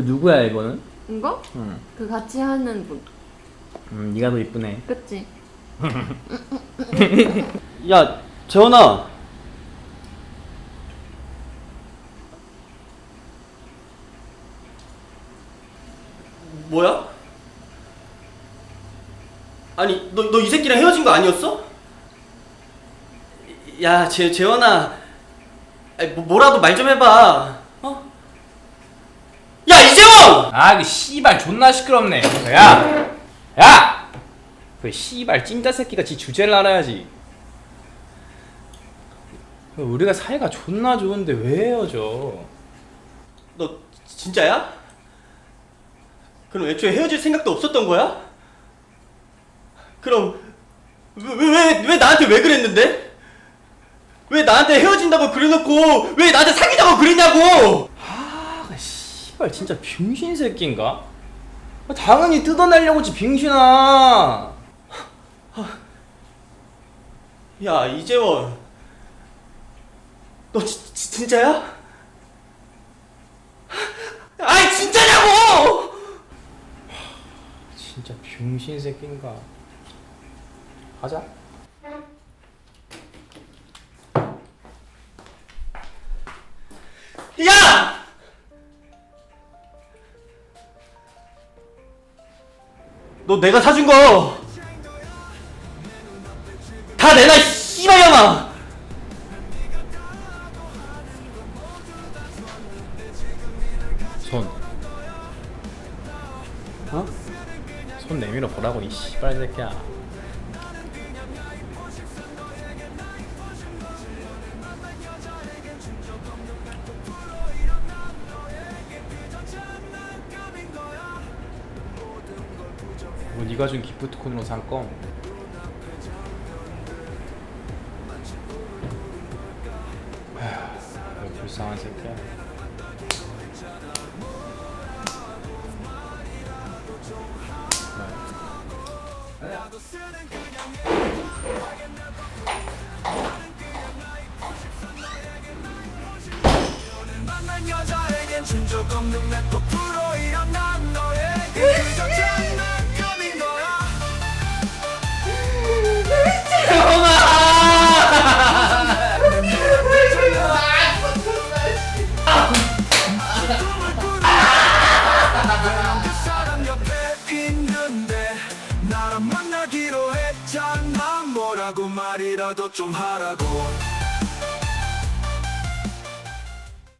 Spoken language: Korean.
누구야 이거는? 이거? 응. 그 같이 하는 분. 음, 네가 더 이쁘네. 그치? 야, 재원아. 뭐야? 아니, 너 너 이 새끼랑 헤어진 거 아니었어? 야, 재 재원아. 아니, 뭐, 뭐라도 말 좀 해봐. 아, 그 씨발 존나 시끄럽네. 야, 야, 그 씨발 찐따 새끼가 지 주제를 알아야지. 우리가 사이가 존나 좋은데 왜 헤어져? 너 진짜야? 그럼 애초에 헤어질 생각도 없었던 거야? 그럼 왜 왜 왜 나한테 왜 그랬는데? 왜 나한테 헤어진다고 그래놓고 왜 나한테 사귀자고 그랬냐고? 아, 씨발 진짜 병신 새끼인가? 아, 당연히 뜯어내려고 지 병신아. 야 이재원, 너 지, 지- 진짜야? 아이 진짜냐고! 진짜 병신 새끼인가? 가자. 야! 너 내가 사준 거 다 내놔 이 씨발년아! 손. 어? 손 내밀어 보라고 이 씨발 새끼야. 뭐 네가 준 기프트콘으로 산 껌. 아휴, 왜 불쌍한 새끼야. 만 말이라도 좀 하라고